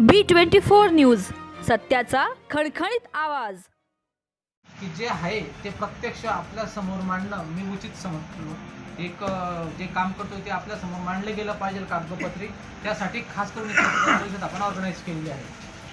बी twenty four news सत्याचा खणखणीत आवाज. की जे आहे ते प्रत्यक्ष आपल्यासमोर मांडणं मी उचित समजतो. एक जे काम करतो ते आपल्यासमोर मांडलं गेलं पाहिजे कागदोपत्री. त्यासाठी खास करून परिषद आपण ऑर्गनाईज केलेली आहे.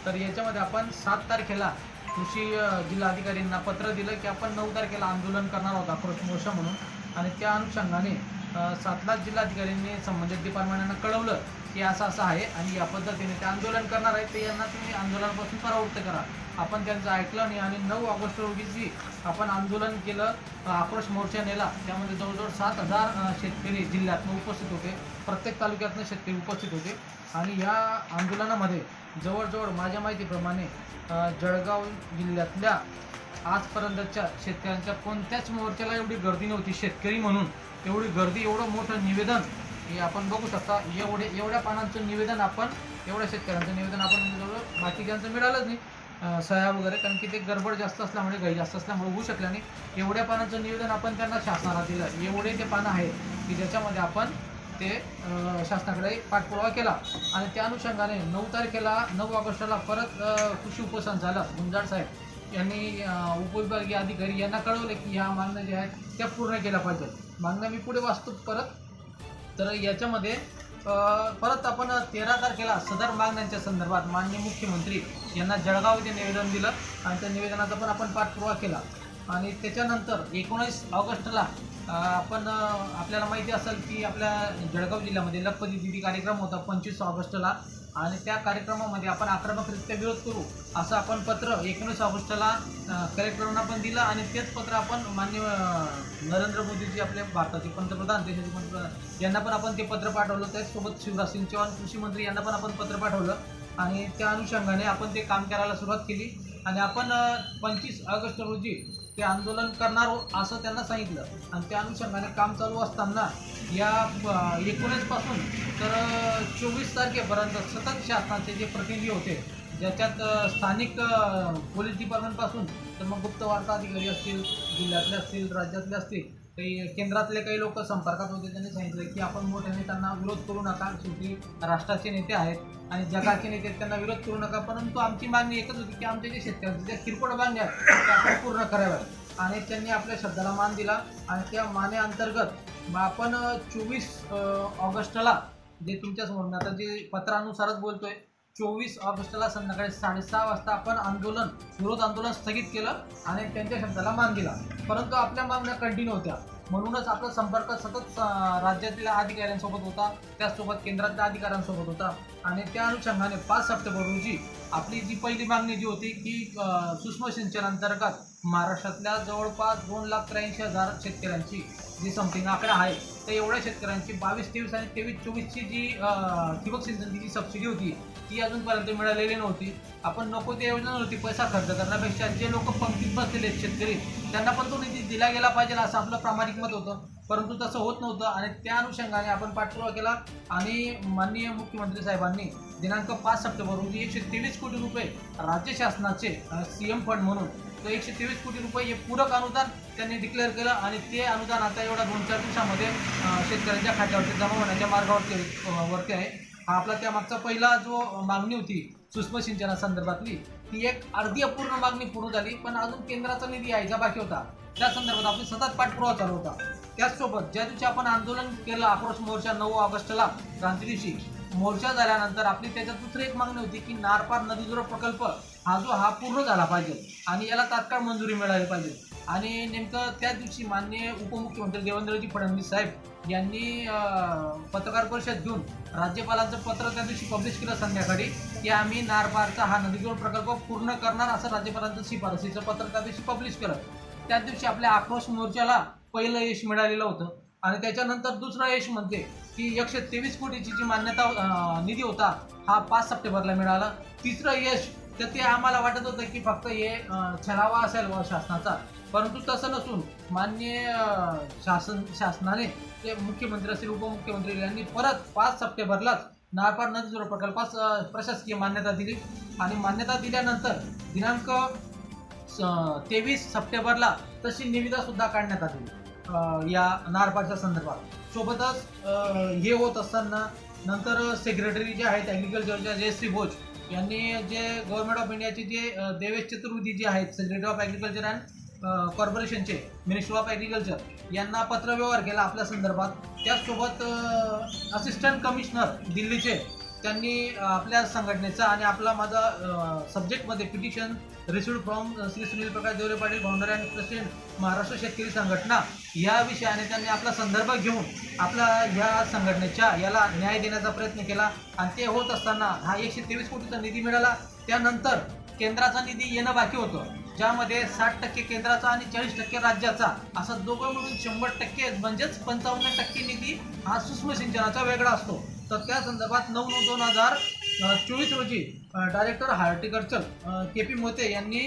तर याच्यामध्ये आपण सात तारखेला कृषी जिल्हाधिकाऱ्यांना पत्र दिलं की आपण नऊ तारखेला आंदोलन करणार आहोत आक्रोश मोर्चा म्हणून. आणि त्या अनुषंगाने सातला सातलाच जिल्हाधिकाऱ्यांनी संबंधित डिपार्टमेंटांना कळवलं की असं असं आहे आणि या पद्धतीने ते आंदोलन करणार आहे ते यांना तुम्ही आंदोलनापासून परावृत्त करा. आपण त्यांचं ऐकलं नाही आणि नऊ ऑगस्ट रोजी जी आपण आंदोलन केलं आक्रोश मोर्चा नेला. त्यामध्ये जवळजवळ सात हजार शेतकरी जिल्ह्यातनं उपस्थित होते प्रत्येक तालुक्यातनं शेतकरी उपस्थित होते. आणि या आंदोलनामध्ये जवळजवळ माझ्या माहितीप्रमाणे जळगाव जिल्ह्यातल्या आजपर्यंतच्या शेतकऱ्यांच्या कोणत्याच मोर्चाला एवढी गर्दी नव्हती शेतकरी म्हणून. एवढी गर्दी एवढं मोठं निवेदन हे आपण बघू शकता एवढे एवढ्या पानांचं निवेदन आपण एवढ्या शेतकऱ्यांचं निवेदन आपण बाकीच्यांचं मिळालंच नाही. सह्या वगैरे कारण की ते गडबड जास्त असल्यामुळे गाई जास्त असल्यामुळे होऊ शकल्या नाही. एवढ्या पानांचं निवेदन आपण त्यांना शासनाला दिलं. एवढे ते पानं आहेत की ज्याच्यामध्ये आपण ते शासनाकडे पाठपुरावा केला. आणि त्या अनुषंगाने नऊ तारखेला नऊ ऑगस्टला परत कृषी उपोषण झालं गुंजाळ साहेब यांनी उपविभागीय अधिकारी यांना कळवले की ह्या मागण्या ज्या आहेत त्या पूर्ण केल्या पाहिजेत. मागण्या मी पुढे वाचतो परत. तर याच्यामध्ये परत आपण तेरा तारखेला सदर मागण्यांच्या संदर्भात माननीय मुख्यमंत्री यांना जळगाव येथे निवेदन दिलं आणि त्या निवेदनाचा पण आपण पाठपुरावा केला. आणि त्याच्यानंतर एकोणीस ऑगस्टला आपण आपल्याला माहिती असेल की आपल्या जळगाव जिल्ह्यामध्ये लखपती दिदी कार्यक्रम होता पंचवीस ऑगस्टला. आणि त्या कार्यक्रमामध्ये आपण आक्रमकरित्या विरोध करू असं आपण पत्र एकोणीस ऑगस्टला कलेक्टरांना पण दिलं आणि तेच पत्र आपण मान्य नरेंद्र मोदीजी आपले भारताचे पंतप्रधान देशाचे पंतप्रधान यांना पण आपण ते पत्र पाठवलं. त्याचसोबत शिवराज सिंग चौहान कृषी मंत्री यांना पण आपण पत्र पाठवलं. आणि त्या अनुषंगाने आपण ते काम करायला सुरुवात केली. आणि आपण पंचवीस ऑगस्ट रोजी ते आंदोलन करणार हो असं त्यांना सांगितलं. आणि त्या अनुषंगाने काम चालू असताना या एकोणीसपासून तर चोवीस तारखेपर्यंत सतत शासनाचे जे प्रतिनिधी होते ज्याच्यात स्थानिक पोलीस डिपार्टमेंटपासून तर मग गुप्त वार्ता अधिकारी असतील जिल्ह्यातले असतील राज्यातले असतील काही केंद्रातले काही लोक संपर्कात होते त्यांनी सांगितलं की आपण मोठ्याने त्यांना विरोध करू नका. शेवटी राष्ट्राचे नेते आहेत आणि जगाचे नेते आहेत, त्यांना विरोध करू नका. परंतु आमची मागणी एकच होती की आमच्या जे शेतकऱ्यांच्या ज्या किरकोळ मागण्या आहेत त्या आपण पूर्ण कराव्यात. आणि त्यांनी आपल्या शब्दाला मान दिला आणि त्या मानेअंतर्गत मग आपण चोवीस ऑगस्टला जे तुमच्यासमोर मी आता जे पत्रानुसारच बोलतोय चोवीस ऑगस्टला संध्याकाळी साडेसहा वाजता आपण आंदोलन विरोध आंदोलन स्थगित केलं आणि त्यांच्या शब्दाला मान दिला. परंतु आपल्या मागण्या कंटिन्यू होत्या. म्हणूनच आपला संपर्क सतत राज्यातल्या अधिकाऱ्यांसोबत होता त्याचसोबत केंद्रातल्या अधिकाऱ्यांसोबत होता. आणि त्या अनुषंगाने पाच सप्टेंबर रोजी आपली जी पहिली मागणी जी होती की सूक्ष्म सिंचन अंतर्गत महाराष्ट्रातल्या जवळपास दोन लाख त्र्याऐंशी हजार शेतकऱ्यांची जी समथिंग आकडा आहे तर एवढ्या शेतकऱ्यांची बावीस तेवीस आणि तेवीस चोवीसची जी ठिबक सिंचनची जी सबसिडी होती ती अजूनपर्यंत मिळालेली नव्हती. आपण नको ते योजना नव्हती पैसा खर्च करण्यापेक्षा जे लोक पंक्तीत बसलेले आहेत शेतकरी त्यांना पण तो निधी दिला गेला पाहिजे असं आपलं प्रामाणिक मत होतं. परंतु तसं होत नव्हतं आणि त्या अनुषंगाने आपण पाठपुरावा केला आणि माननीय मुख्यमंत्री साहेबांनी दिनांक पाच सप्टेंबर रोजी एकशे तेवीस कोटी रुपये राज्य शासनाचे सी एम फंड म्हणून तर एकशे तेवीस कोटी रुपये हे पूरक अनुदान त्यांनी डिक्लेअर केलं आणि ते अनुदान आता एवढा दोन चार दिवसामध्ये शेतकऱ्यांच्या खात्यावरती जमा होण्याच्या मार्गावरती वरती आहे. हा आपला त्या मागचा पहिला जो मागणी होती सूक्ष्म सिंचनासंदर्भातली ती एक अर्धी अपूर्ण मागणी पूर्ण झाली पण अजून केंद्राचा निधी यायचा बाकी होता. त्या संदर्भात आपली सतत पाठपुरावा चालू होता. त्याचसोबत ज्या दिवशी आपण आंदोलन केलं आक्रोश मोर्चा नऊ ऑगस्टला क्रांती दिवशी मोर्चा झाल्यानंतर आपली त्याच्यात दुसरी एक मागणी होती की नारपार नदीजोड प्रकल्प हा जो हा पूर्ण झाला पाहिजे आणि याला तात्काळ मंजुरी मिळाली पाहिजे. आणि नेमकं त्या दिवशी माननीय उपमुख्यमंत्री देवेंद्रजी फडणवीस साहेब यांनी पत्रकार परिषद घेऊन राज्यपालांचं पत्र त्या दिवशी पब्लिश केलं संध्याकाळी की आम्ही नारपारचा हा नदीजोड प्रकल्प पूर्ण करणार असं राज्यपालांचं शिफारसीचं पत्र त्या दिवशी पब्लिश केलं. त्या दिवशी आपल्या आक्रोश मोर्चाला पहिलं यश मिळालेलं होतं. आणि त्याच्यानंतर दुसरं यश म्हणजे की एकशे तेवीस कोटीची जी मान्यता निधी होता हा पाच सप्टेंबरला मिळाला. तिसरं यश तर ते आम्हाला वाटत होतं की फक्त हे छरावा छलावा असेल व शासनाचा. परंतु तसं नसून माननीय शासन शासनाने ते मुख्यमंत्री असतील उपमुख्यमंत्री यांनी परत पाच सप्टेंबरलाच नाळपाड नदी जोड प्रकल्पास प्रशासकीय मान्यता दिली. आणि मान्यता दिल्यानंतर दिनांक तेवीस सप्टेंबरला तशी निविदा सुद्धा काढण्यात आली. या नारपाच्या संदर्भात. सोबतच हे होत असताना नंतर सेक्रेटरी जे आहेत ॲग्रिकल्चरच्या जयश्री भोज यांनी जे गव्हर्नमेंट ऑफ इंडियाचे जे देवेश चतुर्वेदी जे आहेत सेक्रेटरी ऑफ ॲग्रिकल्चर अँड कॉर्पोरेशनचे मिनिस्टर ऑफ ॲग्रिकल्चर यांना पत्रव्यवहार केला आपल्या संदर्भात. त्याचसोबत असिस्टंट कमिशनर दिल्लीचे त्यांनी आपल्या संघटनेचा आणि आपला माझा सब्जेक्टमध्ये petition received from Shri Sunil Prakash Deore Patil founder and president Maharashtra शेतकरी संघटना या विषयाने त्यांनी आपला संदर्भ घेऊन आपला ह्या संघटनेच्या याला न्याय देण्याचा प्रयत्न केला. आणि ते होत असताना हा एकशे तेवीस कोटीचा निधी मिळाला. त्यानंतर केंद्राचा निधी येणं बाकी होतं. ज्यामध्ये साठ टक्के केंद्राचा आणि चाळीस टक्के राज्याचा असा दोघं मिळून शंभर टक्के म्हणजेच पंचावन्न टक्के निधी हा सूक्ष्म सिंचनाचा वेगळा असतो. तर त्या संदर्भात नऊ नऊ दोन हजार चोवीस रोजी director horticulture K P Mote यांनी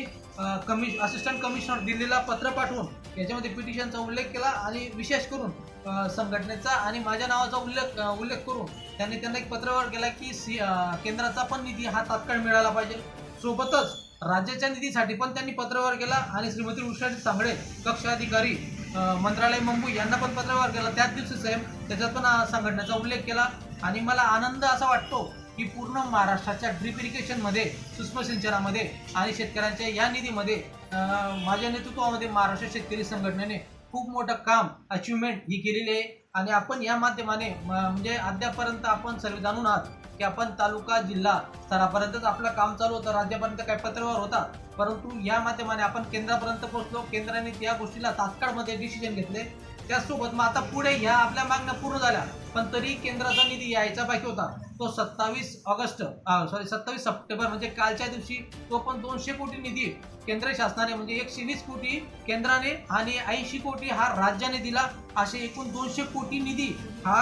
कमिश असिस्टंट कमिशनर दिल्लीला पत्र पाठवून याच्यामध्ये पिटिशनचा उल्लेख केला आणि विशेष करून संघटनेचा आणि माझ्या नावाचा उल्लेख उल्लेख करून त्यांनी त्यांना एक पत्रावर केला की सी केंद्राचा पण निधी हा तात्काळ मिळाला पाहिजे. सोबतच राज्याच्या निधीसाठी पण त्यांनी पत्रव्यवहार केला आणि श्रीमती उषाजी सांगडे कक्ष अधिकारी मंत्रालय मुंबई यांना पण पत्रव्यवहार केला. त्याच दिवशी सेम त्याच्यात पण संघटनेचा उल्लेख केला. आणि मला आनंद असा वाटतो की पूर्ण महाराष्ट्राच्या ड्रिप इरिगेशनमध्ये सूक्ष्म सिंचनामध्ये आणि शेतकऱ्यांच्या या निधीमध्ये माझ्या नेतृत्वामध्ये महाराष्ट्र शेतकरी संघटनेने खूप मोठं काम अचिव्हमेंट ही केलेली आहे. आणि आपण या माध्यमाने म्हणजे अद्यापर्यंत आपण सर्व जाणून आहात की आपण तालुका जिल्हा स्तरापर्यंतच आपलं काम चालू होतं राज्यापर्यंत काही पत्रव्यवहार होता. परंतु या माध्यमाने आपण केंद्रापर्यंत पोहोचलो. केंद्राने त्या गोष्टीला तात्काळमध्ये डिसिजन घेतले. त्याचसोबत मग आता पुढे ह्या आपल्या मागण्या पूर्ण झाल्या. पण तरी केंद्राचा निधी यायचा बाकी होता. तो सत्तावीस ऑगस्ट सॉरी सत्तावीस सप्टेंबर म्हणजे कालच्या दिवशी तो पण दोनशे कोटी निधी केंद्र शासनाने म्हणजे एकशे वीस कोटी केंद्राने आणि ऐंशी कोटी हा राज्याने दिला. असे एकूण दोनशे कोटी निधी हा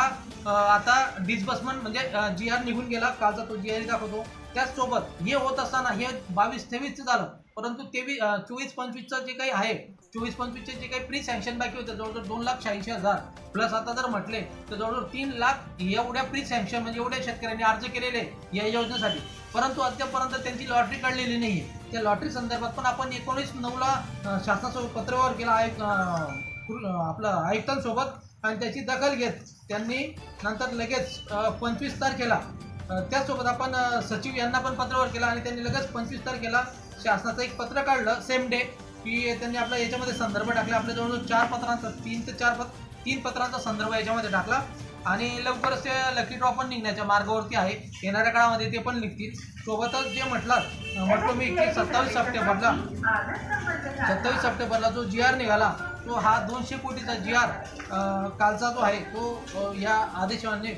आता डिस्बर्समेंट म्हणजे जी आर निघून गेला. कालचा तो जी आर दाखवतो. त्याचसोबत हे होत असताना हे बावीस तेवीसचं झालं. परंतु तेवीस चोवीस पंचवीसचं जे काही आहे चोवीस पंचवीसचे जे काही प्री सँक्शन बाकी होते जवळजवळ दोन लाख शहाऐंशी हजार. प्लस आता जर म्हटले तर जवळजवळ तीन लाख एवढ्या प्री सँक्शन म्हणजे एवढ्या शेतकऱ्यांनी अर्ज केलेले या योजनेसाठी. परंतु अद्यापर्यंत त्यांची लॉटरी काढलेली नाहीये. त्या लॉटरी संदर्भात पण आपण एकोणीस नऊला शासनासोबत पत्रव्यवहार केला आयुक्त अं, आपलं आयुक्तांसोबत आणि त्याची दखल घेत त्यांनी नंतर लगेच पंचवीस तारखेला अ, त्याचसोबत आपण सचिव यांना पण पत्रव्यवहार केला आणि त्यांनी लगेच पंचवीस तारखेला शासनाचं एक पत्र काढलं सेम डे की त्यांनी आपल्या याच्यामध्ये संदर्भ टाकला. आपल्या जवळजवळ चार पत्रांचा तीन ते चार पत्र तीन पत्रांचा संदर्भ याच्यामध्ये टाकला. आणि लवकरच ते लकी ड्रॉ पण निघण्याच्या मार्गावरती आहे. येणाऱ्या काळामध्ये ते पण निघतील. सोबतच जे म्हटलं अ, म्हटलं मी की सत्तावीस सप्टेंबरला सत्तावीस सप्टेंबरला जो जी आर निघाला तो हा दोनशे कोटीचा जी आर कालचा जो आहे तो या आदेशाने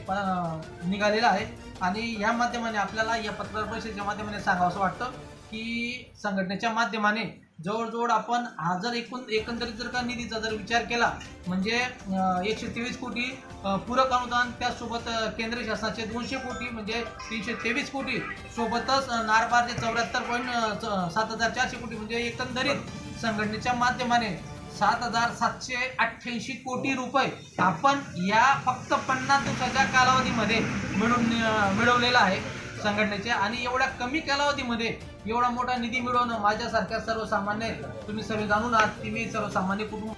निघालेला आहे. आणि या माध्यमाने आपल्याला या पत्रपरिषदेच्या माध्यमाने सांगावं असं वाटतं. की संघटनेच्या माध्यमाने जवळजवळ आपण हा जर एकूण एकंदरीत जर का निधीचा जर विचार केला म्हणजे एकशे तेवीस कोटी पूरक अनुदान त्यासोबत केंद्र शासनाचे दोनशे कोटी म्हणजे तीनशे तेवीस कोटी सोबतच नारबारचे चौऱ्याहत्तर पॉईंट सात हजार चारशे कोटी म्हणजे एकंदरीत संघटनेच्या माध्यमाने सात हजार सातशे अठ्ठ्याऐंशी कोटी रुपये आपण या फक्त पन्नास दिवसाच्या कालावधीमध्ये मिळून मिळवलेला आहे. संघटनेचे आणि एवढ्या कमी कालावधीमध्ये एवढा मोठा निधी मिळवणं माझ्यासारख्या सर्वसामान्य तुम्ही सर्व जाणून आहात की मी सर्वसामान्य कुटुंब